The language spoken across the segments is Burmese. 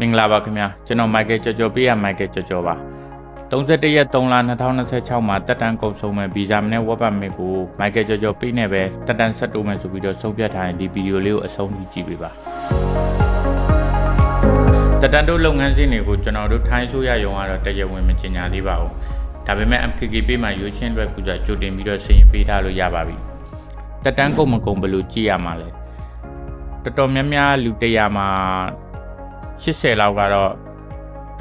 မင်္ဂလာပါခင်ဗျာကျွန်တော်မိုက်ကယ်ကျော်ကျော်ပေးရမိုက်ကယ်ကျော်ကျော်ပါ31ရက်3လ2026မှာတက်တန်းကုန်ဆုံးမဲ့ဗီဇာမနဲ့ဝက်ပတ်မစ်ကိုမိုက်ကယ်ကျော်ကျော်ပေးနေပဲတက်တန်းဆက်တိုးမယ်ဆိုပြီးတော့ဆုံးဖြတ်ထားရင်ဒီဗီဒီယိုလေးကိုအဆုံးထိကြည့်ပေးပါတက်တန်းတို့လုပ်ငန်းစဉ်တွေကိုကျွန်တော်တို့ထိုင်းဆိုရရုံကတော့တရားဝင်မကြေညာသေးပါဘူးဒါပေမဲ့ MKK ပေးမှာရွေးချင်းလွယ်ကူစွာကြိုတင်ပြီးတော့စီရင်ပေးထားလို့ရပါပြီတက်တန်းကုန်မကုန်ဘယ်လိုကြည့်ရမှာလဲတော်တော်များများလူတရာမှာ 80လောက်ကတော့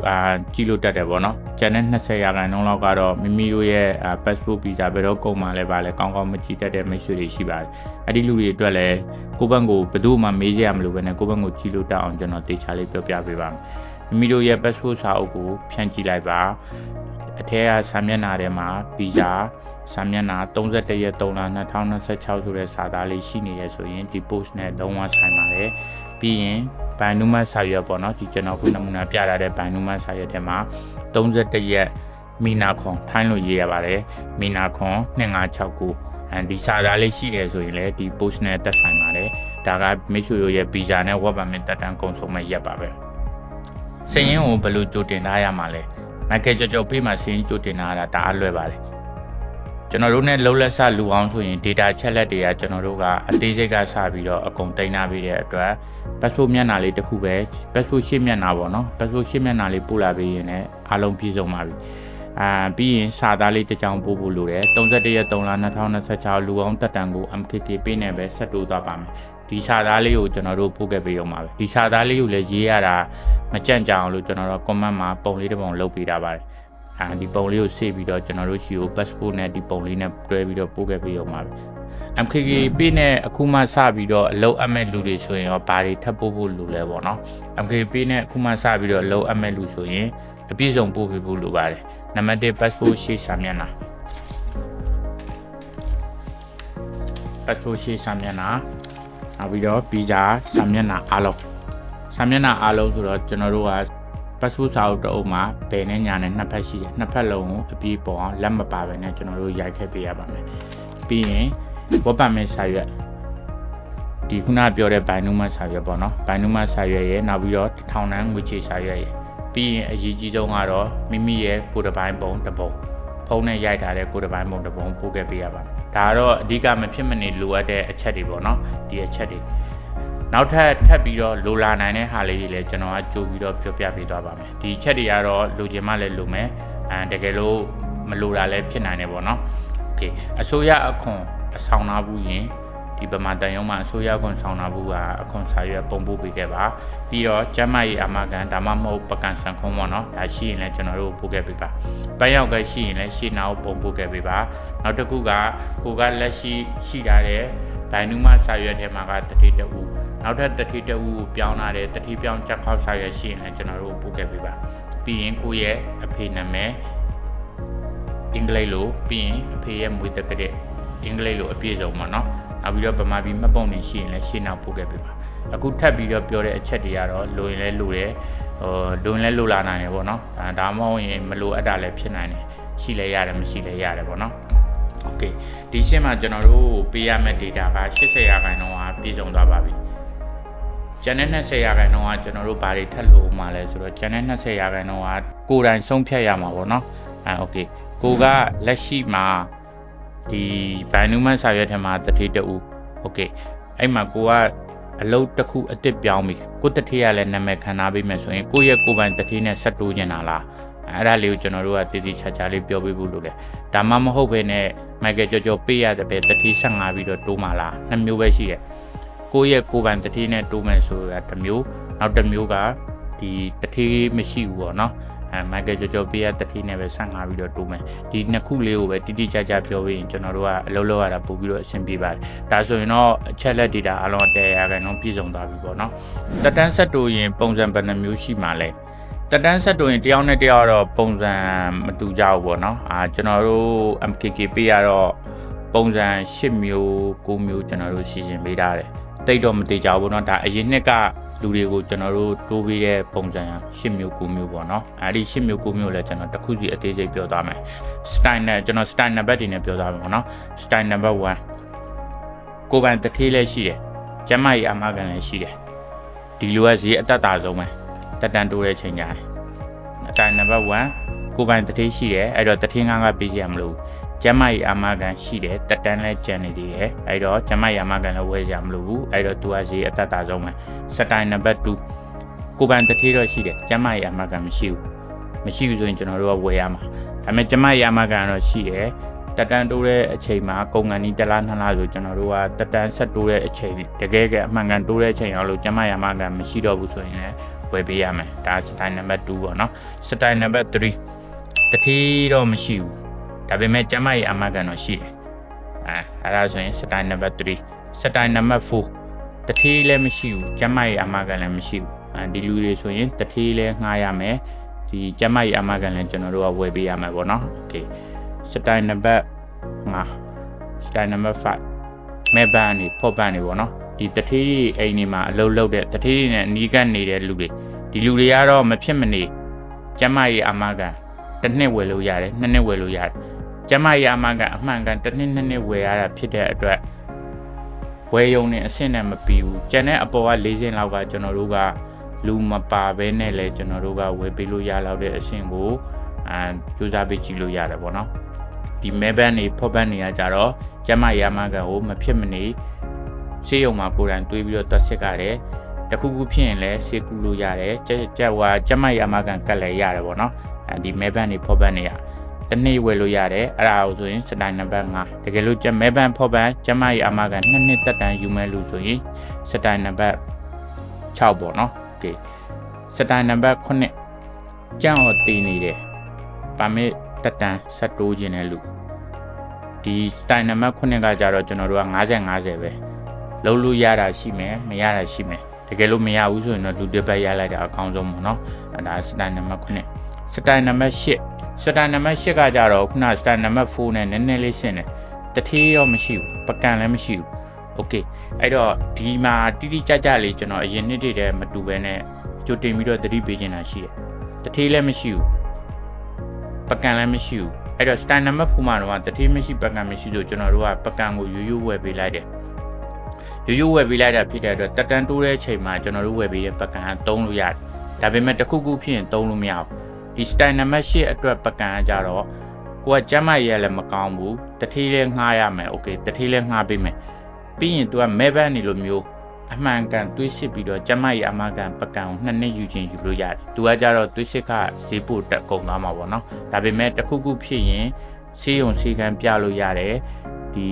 အာကြည့်လို့တက်တယ်ပေါ့နော်ကျန်တဲ့20ရာခိုင်နှုန်းလောက်ကတော့မိမိတို့ရဲ့ passport visa ဘယ်တော့ကုန်မှလဲပါလဲကောင်းကောင်းမကြည့်တတ်တဲ့မိတ်ဆွေတွေရှိပါတယ်အဲ့ဒီလူတွေအတွက်လည်းကိုယ့်ဘက်ကိုဘယ်သူမှမေးကြရမလို့ပဲနဲ့ကိုယ့်ဘက်ကိုကြည့်လို့တက်အောင်ကျွန်တော်တေချာလေးပြောပြပေးပါမယ်မိမိတို့ရဲ့ passport စာအုပ်ကိုဖြန့်ကြည့်လိုက်ပါအထက်ကစာမျက်နှာထဲမှာ visa စာမျက်နှာ31ရက်3လ2026ဆိုတဲ့စာသားလေးရှိနေရဆိုရင်ဒီ post နဲ့လုံးဝဆိုင်ပါတယ်ပြီးရင် ဘန်နူမတ်စာရွက်ပေါ့နော်ဒီကျွန်တော်ခုနမူနာပြထားတဲ့ဘန်နူမတ်စာရွက်ထဲမှာ31ရက်မီနာခွန်ထိုင်းလို့ရေးရပါတယ်မီနာခွန်2569အဲဒီစာသားလေးရှိတယ်ဆိုရင်လည်းဒီ post နဲ့တက်ဆိုင်ပါတယ်ဒါကမိတ်ဆွေတို့ရဲ့ visa နဲ့ work permit တက်တန်းကုန်ဆုံးမဲ့ရက်ပါပဲစည်ရင်ကိုဘယ်လိုကြိုတင်ထားရမှာလဲမိုက်ကယ်ကြော်ကြော်ပေးမှစည်ရင်ကြိုတင်ထားတာဒါအလွယ်ပါတယ် ကျွန်တော်တို့ ਨੇ လုံးလက်ဆလူအောင်ဆိုရင် data ချက်လက်တွေကကျွန်တော်တို့ကအသေးစိတ်ကစပြီးတော့အကုန်တင်ထားပြီးတဲ့အတွက် passport မျက်နှာလေးတစ်ခုပဲ passport ရှေ့မျက်နှာပေါ့နော် passport ရှေ့မျက်နှာလေးပို့လာပြီးရင်လည်းအားလုံးပြည့်စုံပါပြီအာပြီးရင်စာသားလေးတစ်ကြောင်ပို့ဖို့လိုတယ်31ရက်3လ2026လူအောင်တက်တန်ကို MKK ပေးနေပဲဆက်တိုးသွားပါမယ်ဒီစာသားလေးကိုကျွန်တော်တို့ပို့ခဲ့ပေးရုံပါပဲဒီစာသားလေးကိုလည်းရေးရတာမကြန့်ကြအောင်လို့ကျွန်တော်တို့ comment မှာပုံလေးတစ်ပုံလုပ်ပေးတာပါတယ် အာဒီပုံလေးကိုစေ့ပြီးတော့ကျွန်တော်တို့ရှိကို passport နဲ့ဒီပုံလေးနဲ့တွဲပြီးတော့ပို့ခဲ့ပေးရုံပါပဲ MKK ပေးနဲ့အခုမှစပြီးတော့အလုပ်အမဲ့လူတွေဆိုရင်ရောဘာတွေထပ်ပို့ဖို့လူလဲပေါ့နော် MKK ပေးနဲ့အခုမှစပြီးတော့အလုပ်အမဲ့လူဆိုရင်အပြည့်စုံပို့ပေးဖို့လိုပါတယ်နံပါတ်1 passport ရှေ့စာမျက်နှာ passport ရှေ့စာမျက်နှာနောက်ပြီးတော့ visa စာမျက်နှာအားလုံးစာမျက်နှာအားလုံးဆိုတော့ကျွန်တော်တို့က passport စာအုပ်တစ်အုပ်မှာဘယ်နဲ့ညာနဲ့နှစ်ဖက်ရှိတယ်နှစ်ဖက်လုံးကိုအပြည့်ပေါ်အောင်လက်မပါဘဲနဲ့ကျွန်တော်တို့ရိုက်ခဲ့ပေးရပါမယ်ပြီးရင်ဝက်ပါမဲ့စာရွက်ဒီခုနပြောတဲ့ဘိုင်နူမစာရွက်ပေါ့နော်ဘိုင်နူမစာရွက်ရဲ့နောက်ပြီးတော့ထောင်နှန်းငွေချေစာရွက်ရဲ့ပြီးရင်အရေးကြီးဆုံးကတော့မိမိရဲ့ကိုယ်တစ်ပိုင်းပုံတစ်ပုံဖုန်းနဲ့ရိုက်ထားတဲ့ကိုယ်တစ်ပိုင်းပုံတစ်ပုံပို့ခဲ့ပေးရပါမယ်ဒါကတော့အဓိကမဖြစ်မနေလိုအပ်တဲ့အချက်တွေပေါ့နော်ဒီအချက်တွေ နောက်ထပ်ထပ်ပြီးတော့လိုလာနိုင်တဲ့ဟာလေးတွေလည်းကျွန်တော်ကကြိုးပြီးတော့ပြောပြပေးသွားပါမယ်ဒီချက်တွေကတော့လိုချင်မှလည်းလိုမယ်အဲတကယ်လို့မလိုတာလည်းဖြစ်နိုင်တယ်ပေါ့နော်โอเคအစိုးရအခွန်အဆောင်နာဘူးရင်ဒီဗမာတန်ရုံးမှာအစိုးရခွန်ဆောင်နာဘူးကအခွန်စာရွက်ပုံပို့ပေးခဲ့ပါပြီးတော့ကျမ်းမာရေးအမကန်ဒါမှမဟုတ်ပကံစံခွန်ပေါ့နော်ဒါရှိရင်လည်းကျွန်တော်တို့ပို့ခဲ့ပေးပါပန်းရောက်ကရှိရင်လည်းရှေ့နောက်ပုံပို့ခဲ့ပေးပါနောက်တစ်ခုကကိုကလက်ရှိရှိထားတဲ့ဒိုင်နူမစာရွက်ထဲမှာကတတိတဦး နောက်ထပ်တတိတဦးကိုပြောင်းလာတဲ့တတိပြောင်းချက်ခေါက်စာရွက်ရှိရင်လည်းကျွန်တော်တို့ပို့ခဲ့ပေးပါပြီးရင်ကိုရဲ့အဖေနာမည်အင်္ဂလိပ်လိုပြီးရင်အဖေရဲ့မွေးတက်ကတဲ့အင်္ဂလိပ်လိုအပြည့်စုံပါเนาะနောက်ပြီးတော့ဗမာပြည်မှတ်ပုံနေရှိရင်လည်းရှင်းနောက်ပို့ခဲ့ပေးပါအခုထပ်ပြီးတော့ပြောတဲ့အချက်တွေကတော့လိုရင်လည်းလိုတယ်ဟိုလိုရင်လည်းလိုလာနိုင်တယ်ပေါ့เนาะဒါမှမဟုတ်ရင်မလိုအပ်တာလည်းဖြစ်နိုင်တယ်ရှိလဲရတယ်မရှိလဲရတယ်ပေါ့เนาะโอเคဒီရှင်းမှာကျွန်တော်တို့ပေးရမယ့် data က80ရာခိုင်နှုန်းကပြည့်စုံသွားပါပြီ ကျန်တဲ့20ရာခိုင်နှုန်းကကျွန်တော်တို့ဘာတွေထပ်လို့မှာလဲဆိုတော့ကျန်တဲ့20ရာခိုင်နှုန်းကကိုယ်တိုင်ဆုံးဖြတ်ရမှာပေါ့เนาะအဲโอเคကိုကလက်ရှိမှာဒီဘိုင်နူမန်စာရွက်ထဲမှာတတိတူโอเคအဲ့မှာကိုကအလုတ်တစ်ခုအစ်စ်ပြောင်းပြီကိုတတိရလည်းနာမည်ခံထားပေးမယ်ဆိုရင်ကိုရဲ့ကိုပိုင်တတိနဲ့ဆက်တိုးကျင်တာလားအဲ့ဒါလေးကိုကျွန်တော်တို့ကတည်တည်ချာချာလေးပြောပြဖို့လိုတယ်ဒါမှမဟုတ်ဘဲနဲ့မိုက်ကယ်ကြော်ကြော်ပေးရတဲ့ပဲတတိ15ပြီးတော့တိုးမှလားနှစ်မျိုးပဲရှိတယ် ကိုရဲ့ကိုပိုင်တတိနဲ့တိုးမယ်ဆိုတာတစ်မျိုးနောက်တစ်မျိုးကဒီတတိမရှိဘူးပေါ့နော်အဲမိုက်ကယ်ကြော်ကြော်ပေးရတတိနဲ့ပဲ15ပြီးတော့တိုးမယ်ဒီနှစ်ခုလေးကိုပဲတိတိကျကျပြောပြီးရင်ကျွန်တော်တို့ကအလုပ်လုပ်ရတာပို့ပြီးတော့အဆင်ပြေပါတယ်ဒါဆိုရင်တော့အချက်လက် data အလုံး100ရာခိုင်နှုန်းပြည့်စုံသွားပြီပေါ့နော်တက်တန်းဆက်တိုးရင်ပုံစံဘယ်နှမျိုးရှိမှလဲတက်တန်းဆက်တိုးရင်တယောက်နဲ့တယောက်တော့ပုံစံမတူကြဘူးပေါ့နော်အာကျွန်တော်တို့ MKK ပေးရတော့ ပုံစံ10မျိုး9မျိုးကျွန်တော်တို့စီစဉ်ပေးထားတယ်တိတ်တော့မတိကြဘူးပေါ့နော်ဒါအရင်နှစ်ကလူတွေကိုကျွန်တော်တို့တိုးပေးတဲ့ပုံစံ10မျိုး9မျိုးပေါ့နော်အဲဒီ10မျိုး9မျိုးလည်းကျွန်တော်တစ်ခုစီအသေးစိတ်ပြောသွားမယ် style နဲ့ကျွန်တော် style number တွေနဲ့ပြောသွားမယ်ပေါ့နော် style number 1ကိုယ်ပိုင်တစ်ထေးလည်းရှိတယ်ကျမကြီးအမကန်လည်းရှိတယ်ဒီလိုကဈေးအတက်တာဆုံးပဲတက်တန်တိုးတဲ့ချိန်ကြတယ်အတိုင်းနံပါတ်1ကိုယ်ပိုင်တတိရှိတယ်အဲ့တော့တတိငါးကပေးကြရမလို့ ကျမကြီးအာမခံရှိတယ်တက်တန်းလဲကြံနေသေးတယ်အဲ့တော့ကျမကြီးအာမခံလည်းဝယ်ကြမလို့ဘူးအဲ့တော့သူကဈေးအသက်တာဆုံးပဲစတိုင်နံပါတ်2ကိုယ်ပိုင်တတိတော့ရှိတယ်ကျမကြီးအာမခံမရှိဘူးမရှိဘူးဆိုရင်ကျွန်တော်တို့ကဝယ်ရမှာဒါပေမဲ့ကျမကြီးအာမခံတော့ရှိတယ်တက်တန်းတိုးတဲ့အချိန်မှာကုန်ကန်ဒီတစ်လားနှစ်လားဆိုကျွန်တော်တို့ကတက်တန်းဆက်တိုးတဲ့အချိန်တကယ်ကအမှန်ကန်တိုးတဲ့အချိန်အောင်လို့ကျမရမကန်မရှိတော့ဘူးဆိုရင်လည်းဝယ်ပေးရမယ်ဒါစတိုင်နံပါတ်2ပေါ့နော်စတိုင်နံပါတ်3တတိတော့မရှိဘူး ဒါပေမဲ့ကျမရအမှန်ကန်တော့ရှိတယ်အဲအဲ့ဒါဆိုရင်စတိုင်နံပါတ်3စတိုင်နံပါတ်4တတိလည်းမရှိဘူးကျမရအမှန်ကန်လည်းမရှိဘူးအဲဒီလူတွေဆိုရင်တတိလည်းငှားရမယ်ဒီကျမရအမှန်ကန်လည်းကျွန်တော်တို့ကဝယ်ပေးရမယ်ပေါ့နော်โอเคစတိုင်နံပါတ်5စတိုင်နံပါတ်5မဲဘန်နေဖော့ဘန်နေပေါ့နော်ဒီတတိအိမ်နေမှာအလုပ်လုပ်တဲ့တတိနဲ့အနီးကပ်နေတဲ့လူတွေဒီလူတွေကတော့မဖြစ်မနေကျမရအမှန်ကန်တစ်နှစ်ဝယ်လို့ရတယ်နှစ်နှစ်ဝယ်လို့ရတယ် ကျမရအမှန်ကန်အမှန်ကန်တစ်နှစ်နှစ်နှစ်ဝယ်ရတာဖြစ်တဲ့အတွက်ဝယ်ယုံနဲ့အဆင့်နဲ့မပြီးဘူးကျန်တဲ့အပေါ်က၄ဆင့်လောက်ကကျွန်တော်တို့ကလူမပါဘဲနဲ့လဲကျွန်တော်တို့ကဝယ်ပေးလို့ရလောက်တဲ့အဆင့်ကိုအဲစူးစမ်းပေးကြည့်လို့ရတယ်ပေါ့နော်ဒီမဲဘန်နေဖော့ဘန်နေရကြတော့ကျမရမကန်ကိုမဖြစ်မနေရှေးရုံမှာကိုယ်တိုင်တွေးပြီးတော့တွက်စစ်ကြတယ်တခုခုဖြစ်ရင်လည်းစေကူလို့ရတယ်ကြက်ကြက်ဝါကျမရမကန်ကတ်လည်းရတယ်ပေါ့နော်အဲဒီမဲဘန်နေဖော့ဘန်နေရ တနေ့ဝယ်လို့ရတယ်အဲ့ဒါကိုဆိုရင်စတိုင်နံပါတ်5တကယ်လို့ကျမဲဘန်ဖော့ဘန်ကျမရအမကန်နှစ်နှစ်တက်တန်ယူမဲ့လို့ဆိုရင်စတိုင်နံပါတ်6ပေါ့နော်โอเคစတိုင်နံပါတ်9ကြံ့ဟောတည်နေတယ်ပါမစ်တက်တန်ဆက်တိုးခြင်းတဲ့လူဒီစတိုင်နံပါတ်9ကကြတော့ကျွန်တော်တို့က50 50ပဲလုံးလို့ရတာရှိမယ်မရတာရှိမယ်တကယ်လို့မရဘူးဆိုရင်တော့လူတစ်ပတ်ရလိုက်တာအကောင်းဆုံးပေါ့နော်အဲဒါစတိုင်နံပါတ်9စတိုင်နံပါတ်10 စတိုင်နံပါတ်10ကကြတော့ခုနစတိုင်နံပါတ်4နဲ့နည်းနည်းလေးရှင်းတယ်တထေးရောမရှိဘူးပကံလည်းမရှိဘူးโอเคအဲ့တော့ဒီမှာတိတိကျကျလေးကျွန်တော်အရင်နှစ်တည်းတည်းမတူဘဲနဲ့ကြိုတင်ပြီးတော့သတိပေးနေတာရှိတယ်တထေးလည်းမရှိဘူးပကံလည်းမရှိဘူးအဲ့တော့ stand number ဖူမှာတော့တထေးမရှိပကံမရှိဆိုကျွန်တော်တို့ကပကံကိုရိုးရိုးဝယ်ပေးလိုက်တယ်ရိုးရိုးဝယ်ပေးလိုက်တာဖြစ်တဲ့အတွက်တက်တန်တိုးတဲ့အချိန်မှာကျွန်တော်တို့ဝယ်ပေးတဲ့ပကံကသုံးလို့ရတယ်ဒါပေမဲ့တစ်ခုခုဖြစ်ရင်သုံးလို့မရဘူး ဒီ stand number 8အတွက်ပကံကကြတော့ကိုကကျမ်းမရဲလည်းမကောင်းဘူးတထေးလည်းငှားရမယ်โอเคတထေးလည်းငှားပေးမယ်ပြီးရင် तू ကမဲဘန်းနေလိုမျိုးအမှန်ကန်တွေးစစ်ပြီးတော့ကျမကြီးအမကန်ပကံကိုနှစ်နှစ်ယူခြင်းယူလို့ရတယ်။သူကကြတော့တွေးစစ်ခဈေးပို့တက်ကုန်သွားမှာပေါ့နော်။ဒါပေမဲ့တခုခုဖြစ်ရင်ဆေးရုံဆေးကံပြလို့ရတယ်။ဒီ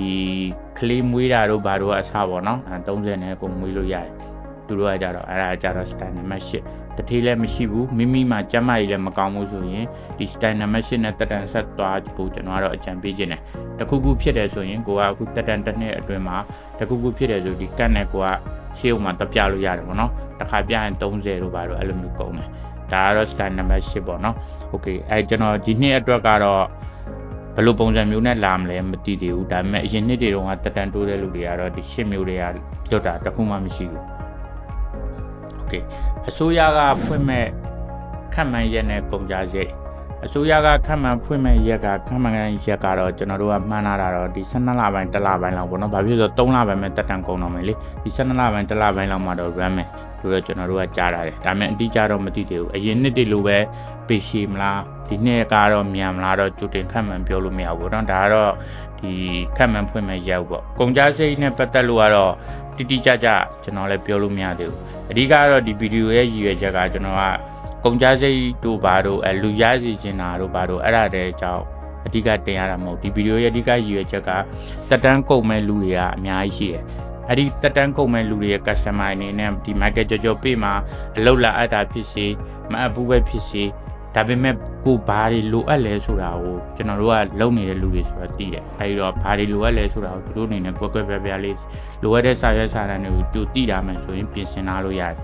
ကလေးမွေးတာတို့ဘာတို့အစားပေါ့နော်။အဲ30နဲ့ကိုမွေးလို့ရတယ်။သူတို့ကကြတော့အဲ့ဒါကြတော့ stand number 8 တထေးလည်းမရှိဘူးမိမိမှကျမကြီးလည်းမကောင်းဘူးဆိုရင်ဒီ stand number 8နဲ့တက်တန်ဆက်သွားဖို့ကျွန်တော်ကတော့အကြံပေးခြင်းတယ်တခုခုဖြစ်တယ်ဆိုရင်ကိုကအခုတက်တန်တစ်နှစ်အတွင်းမှာတခုခုဖြစ်တယ်ဆိုဒီကတ်နဲ့ကိုကရှေ့ဥမှာတပြလို့ရတယ်ပေါ့နော်တစ်ခါပြရင်30တို့ပါတော့အဲ့လိုမျိုးကုန်တယ်ဒါကတော့ stand number 8ပေါ့နော်โอเคအဲကျွန်တော်ဒီနှစ်အတွက်ကတော့ဘယ်လိုပုံစံမျိုးနဲ့လာမလဲမသိသေးဘူးဒါပေမဲ့အရင်နှစ်တွေတုန်းကတက်တန်တိုးတဲ့လူတွေကတော့ဒီ8မျိုးတွေကလွတ်တာတခုမှမရှိဘူး โอเคအစိုးရကဖွင့်မဲ့ခန့်မှန်းရက်နဲ့ကုန်ကြစိတ်အစိုးရကခန့်မှန်းဖွင့်မဲ့ရက်ကခန့်မှန်းရက်ကတော့ကျွန်တော်တို့ကမှန်းလာတာတော့ဒီ12လပိုင်း1လပိုင်းလောက်ပေါ့နော်။ဘာဖြစ်လို့ဆိုတော့3လပိုင်းပဲတက်တန်ကုန်တော့မယ်လေ။ဒီ12လပိုင်း1လပိုင်းလောက်မှတော့ run မယ်။ဆိုတော့ကျွန်တော်တို့ကကြားရတယ်။ဒါပေမဲ့အတိအကျတော့မသိသေးဘူး။အရင်နှစ်တည်းလိုပဲပေရှိမလားဒီနှစ်ကတော့မြန်မလားတော့ကြိုတင်ခန့်မှန်းပြောလို့မရဘူးပေါ့နော်။ဒါကတော့ဒီခန့်မှန်းဖွင့်မဲ့ရက်ပေါ့။ကုန်ကြစိတ်နဲ့ပတ်သက်လို့ကတော့ တိတိကျကျကျွန်တော်လည်းပြောလို့မရသေးဘူး။အဓိကတော့ဒီဗီဒီယိုရဲ့ရည်ရွယ်ချက်ကကျွန်တော်ကကုန်ကြစိတ်တို့ဘာတို့အဲလူရစီချင်တာတို့ဘာတို့အဲ့ဒါတဲ့အကြောင်းအဓိကတင်ရတာမဟုတ်ဒီဗီဒီယိုရဲ့အဓိကရည်ရွယ်ချက်ကတက်တန်းကုန်မဲ့လူတွေကအများကြီးရှိတယ်အဲ့ဒီတက်တန်းကုန်မဲ့လူတွေရဲ့ customer အနေနဲ့ဒီ market ကြော်ကြော်ပေးမှာအလုပ်လာအပ်တာဖြစ်စေမအပ်ဘူးပဲဖြစ်စေ ဒါပေမဲ့ကိုဘာတွေလိုအပ်လဲဆိုတာကိုကျွန်တော်တို့ကလုံနေတဲ့လူတွေဆိုတော့သိတယ်အဲဒီတော့ဘာတွေလိုအပ်လဲဆိုတာကိုသူတို့အနေနဲ့ကွက်ကွက်ပြပြလေးလိုအပ်တဲ့စာရွက်စာတမ်းတွေကိုကြိုသိတာမှဆိုရင်ပြင်ဆင်လာလို့ရတယ်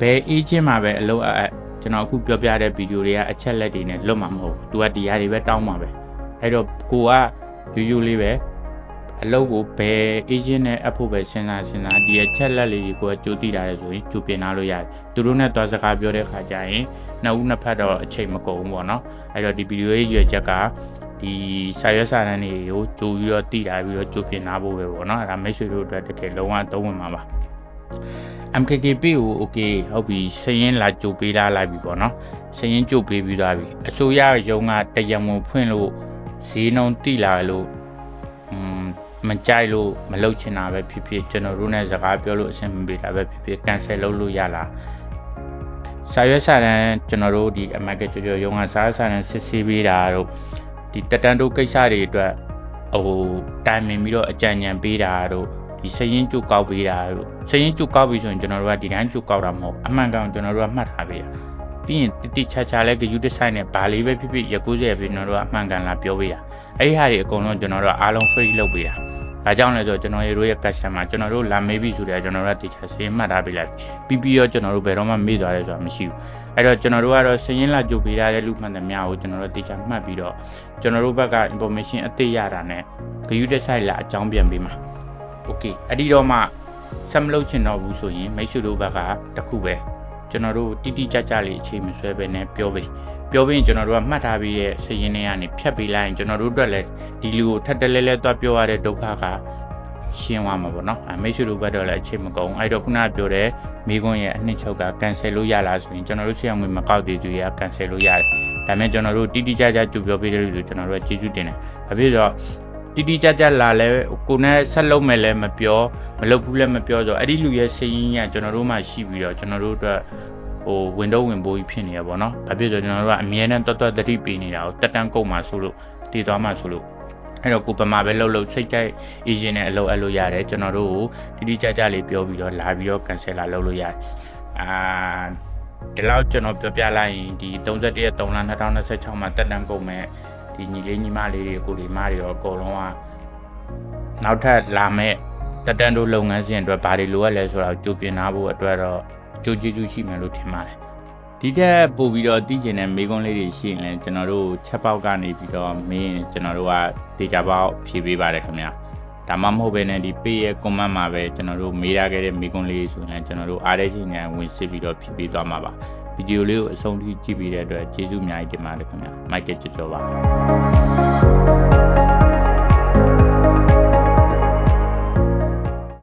ဘယ်အေးချင်းမှာပဲအလုပ်အပ်ကျွန်တော်အခုပြောပြတဲ့ဗီဒီယိုတွေကအချက်လက်တွေနဲ့လွတ်မှာမဟုတ်ဘူး။ तू ကဒီဟာတွေပဲတောင်းမှာပဲ။အဲ့တော့ကိုကယူယူလေးပဲ အလုပ်ကိုဘယ် agent နဲ့အဖို့ပဲစဉ်းစားစဉ်းစားဒီအချက်လက်လေးတွေကိုကြိုးတိတာလေဆိုရင်ကြိုပြင်လာလို့ရတယ်။သူတို့နဲ့သွားစကားပြောတဲ့ခါကျရင်နှစ်ဦးနှစ်ဖက်တော့အချိန်မကုန်ဘူးပေါ့နော်။အဲ့တော့ဒီဗီဒီယိုရဲ့ရွယ်ချက်ကဒီစာရွက်စာတမ်းတွေကိုကြိုပြီးတော့တိတာပြီးတော့ကြိုပြင်လာဖို့ပဲပေါ့နော်။အဲ့ဒါမိတ်ဆွေတို့အတွက်တကယ်လုံးဝသုံးဝင်မှာပါ။ MKKP ကို okay ဟုတ်ပြီစရင်လာကြိုပေးလာလိုက်ပြီပေါ့နော်စရင်ကြိုပေးပြီးသွားပြီအစိုးရရုံးကတရံဝင်ဖွင့်လို့ဈေးနှုန်းတိလာလို့อืม မကြိုက်လို့မလုပ်ချင်တာပဲဖြစ်ဖြစ်ကျွန်တော်တို့ ਨੇ စကားပြောလို့အဆင်မပြေတာပဲဖြစ်ဖြစ် cancel လုပ်လို့ရလားစာရွက်စာတမ်းကျွန်တော်တို့ဒီအမတ်ကကြော်ကြော်ရုံးကစာရွက်စာတမ်းစစ်ဆေးပေးတာတို့ဒီတက်တန်တို့ကိစ္စတွေအတွက်ဟိုတိုင်ပင်ပြီးတော့အကြံဉာဏ်ပေးတာတို့ဒီစရင်ကျုပ်ကောက်ပေးတာတို့စရင်ကျုပ်ကောက်ပြီးဆိုရင်ကျွန်တော်တို့ကဒီတိုင်းကျုပ်ကောက်တာမဟုတ်အမှန်ကောင်ကျွန်တော်တို့ကမှတ်ထားပေးတာ ပြီးရင်တိတိချာချာလဲဂယူဒီဇိုင်းနဲ့ဘာလေးပဲဖြစ်ဖြစ်ရ90ပဲကျွန်တော်တို့ကအမှန်ကန်လာပြောပေးတာအဲ့ဒီဟာတွေအကုန်လုံးကျွန်တော်တို့ကအားလုံး free လုပ်ပေးတာဒါကြောင့်လဲဆိုတော့ကျွန်တော်တို့ရဲ့ customer ကျွန်တော်တို့လာမေးပြီဆိုတော့ကျွန်တော်တို့ကတိကျစရင်မှတ်ထားပေးလိုက်ပြီးပြီးတော့ကျွန်တော်တို့ဘယ်တော့မှမေ့သွားတယ်ဆိုတာမရှိဘူးအဲ့တော့ကျွန်တော်တို့ကတော့စရင်လာကြိုပေးရတဲ့လူမှန်သမျှကိုကျွန်တော်တို့တိကျမှတ်ပြီးတော့ကျွန်တော်တို့ဘက်က information အသေးရတာနဲ့ဂယူဒီဇိုင်းလာအကြောင်းပြန်ပေးမှာ okay အဲ့ဒီတော့မှဆက်မလုပ်ချင်တော့ဘူးဆိုရင်မိတ်ဆွေတို့ဘက်ကတခုပဲ ကျွန်တော်တို့တိတိကျကျလေးအချိန်မဆွဲပဲနဲ့ပြောပေးပြောပြီးရင်ကျွန်တော်တို့ကမှတ်ထားပြီးတဲ့စရင်တွေကနေဖြတ်ပေးလိုက်ရင်ကျွန်တော်တို့အတွက်လည်းဒီလူကိုထပ်တလဲလဲသွားပြောရတဲ့ဒုက္ခကရှင်းသွားမှာပေါ့နော်အမိတ်ဆွေတို့ဘက်တော့လည်းအချိန်မကုန်အဲ့တော့ခုနပြောတဲ့မိကွန်းရဲ့အနှစ်ချုပ်ကကန်ဆယ်လို့ရလားဆိုရင်ကျွန်တော်တို့ဆီအောင်ဝင်မကောက်သေးသူရကန်ဆယ်လို့ရတယ်ဒါပေမဲ့ကျွန်တော်တို့တိတိကျကျကြိုပြောပေးတဲ့လူတွေကျွန်တော်တို့ကကျေးဇူးတင်တယ်ဘာဖြစ်လို့ တိတိကျကျလာလဲကိုနဲ့ဆက်လုံးမယ်လဲမပြောမလုပ်ဘူးလဲမပြောဆိုအဲ့ဒီလူရဲ့စည်ရင်းကကျွန်တော်တို့မှရှိပြီးတော့ကျွန်တော်တို့အတွက်ဟိုဝင်တော့ဝင်ပိုးကြီးဖြစ်နေရပါတော့။ဘာဖြစ်လို့ကျွန်တော်တို့ကအမြဲတမ်းတွတ်တွတ်တတိပေးနေတာကိုတက်တန်းကုန်မှဆိုလို့တည်သွားမှဆိုလို့အဲ့တော့ကိုပမာပဲလှုပ်လှုပ်စိတ်ကြိုက် agent နဲ့အလုပ်အလုပ်ရတယ်ကျွန်တော်တို့ကိုတိတိကျကျလေးပြောပြီးတော့လာပြီးတော့ cancel လာလုပ်လို့ရတယ်။အာဒီလောက်ကျွန်တော်ပြောပြလိုက်ရင်ဒီ31ရက်3လ2026မှာတက်တန်းကုန်မဲ့ ဒီညီလေးညီမလေးတွေကိုလေးမတွေရောအကုန်လုံးကနောက်ထပ်လာမဲ့တက်တန်းတို့လုပ်ငန်းစဉ်အတွက်ဘာတွေလိုအပ်လဲဆိုတာကိုကြိုပြင်ထားဖို့အတွက်တော့ကြိုးကျေးဇူးရှိမယ်လို့ထင်ပါတယ်ဒီထက်ပို့ပြီးတော့တည်ကျင်တဲ့မိကွန်းလေးတွေရှိရင်လည်းကျွန်တော်တို့ချက်ပေါက်ကနေပြီးတော့မင်းကျွန်တော်တို့ကဒေတာပေါက်ဖြည့်ပေးပါတယ်ခင်ဗျာဒါမှမဟုတ်ပဲねဒီ pay ရဲ့ comment မှာပဲကျွန်တော်တို့မေးရခဲ့တဲ့မိကွန်းလေးဆိုရင်လည်းကျွန်တော်တို့အားရရှိနေဝင်စစ်ပြီးတော့ဖြည့်ပေးသွားမှာပါ ဗီဒီယိုလေးကိုအဆုံးထိကြည့်ပြီးတဲ့အတွက်ကျေးဇူးအများကြီးတင်ပါတယ်ခင်ဗျာမိုက်ကယ်ကြော်ကြော်ပါ